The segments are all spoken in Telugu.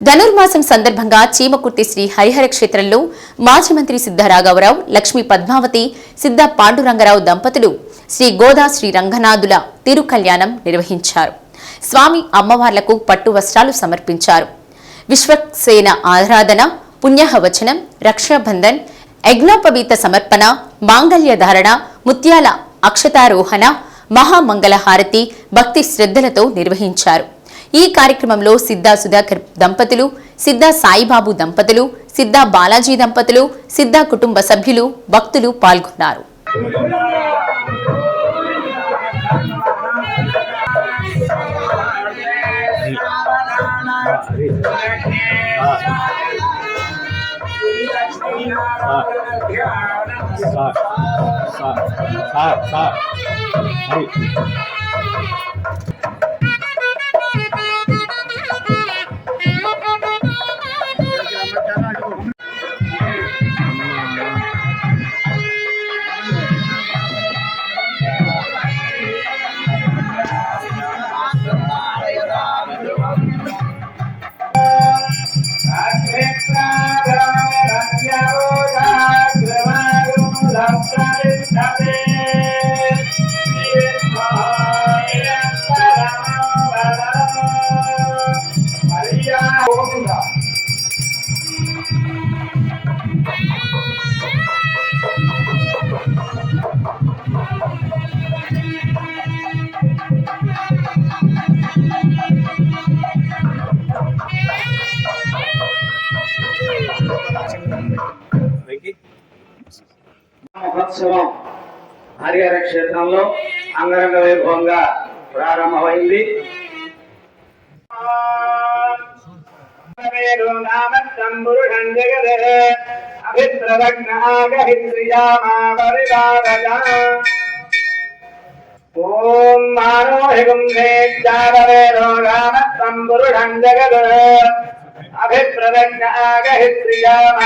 ధనుర్మాసం సందర్భంగా చీమకుర్తి శ్రీ హరిహర క్షేత్రంలో మాజీ మంత్రి సిద్ధ రాఘవరావు లక్ష్మీ పద్మావతి సిద్ధ పాండురంగరావు దంపతులు శ్రీ గోదా శ్రీ రంగనాథుల తిరుకల్యాణం నిర్వహించారు. స్వామి అమ్మవార్లకు పట్టు వస్త్రాలు సమర్పించారు. విశ్వక్సేన ఆరాధన పుణ్యహవచనం రక్షాబంధన్ యజ్ఞోపవీత సమర్పణ మాంగళ్య ధారణ ముత్యాల అక్షతారోహణ మహామంగళ హారతి భక్తి శ్రద్ధలతో నిర్వహించారు. ఈ కార్యక్రమంలో సిద్ధా సుధాకర్ దంపతులు సిద్ధా సాయిబాబు దంపతులు సిద్ధా బాలాజీ దంపతులు సిద్ధా కుటుంబ సభ్యులు భక్తులు పాల్గొన్నారు sir sir sir sir Hari Venky మహోత్సవం హరిహర క్షేత్రంలో అంగరంగ వైభవంగా ప్రారంభమైంది. ఓం మానోహిగం వేద్యావేదో రామస్తంబురుఢం జగద్ అభిప్రదజ్ఞ ఆగహిత్రియామ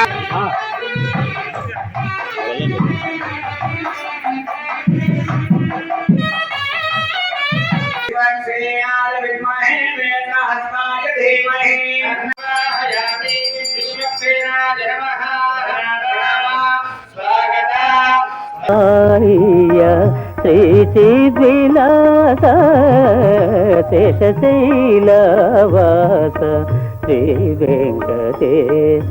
धीमहि तन्नाहयामि विश्वक्सेनाय नमः स्वागता श्रीशिबिलास शेषशैलवास श्रीवेङ्कटेश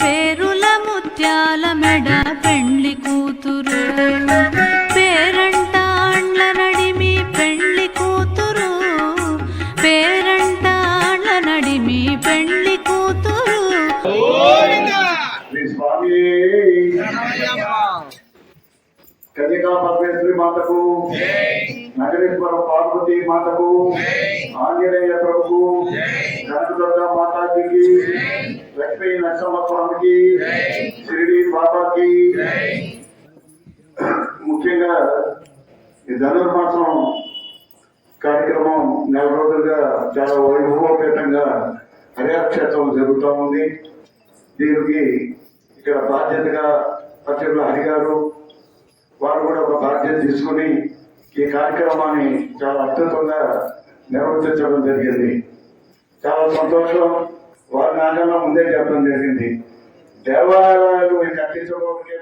పేరుల ముత్యాల మెడ పెళ్ళి కూతురు. పేరంట అండ్ల నడిమి పెళ్ళి కూతురు. పేరంట అండ్ల నడిమి పెళ్ళి కూతురు. శ్రీ కన్యకా పరమేశ్వరి మాతకు నగరేశ్వర పార్వతి మాతకు ఆంజనేయ ప్రభుకు కనకదుర్గా మాతాజీకి లక్ష్మీ నరసింహ స్వామికి షిరిడి బాబాకి ముఖ్యంగా ఈ ధనుర్మాసం కార్యక్రమం నెల రోజులుగా చాలా వైభవపేతంగా హరిహరక్షేత్రం జరుగుతూ ఉంది. దీనికి ఇక్కడ బాధ్యతగా పచ్చళ్ళ హరి గారు వారు కూడా ఒక బాధ్యత తీసుకుని ఈ కార్యక్రమాన్ని చాలా అద్భుతంగా నిర్వర్తించడం జరిగింది. చాలా సంతోషం. వారి నాకన్నా ముందే చెప్పడం జరిగింది దేవాలయాలు కట్టించడానికి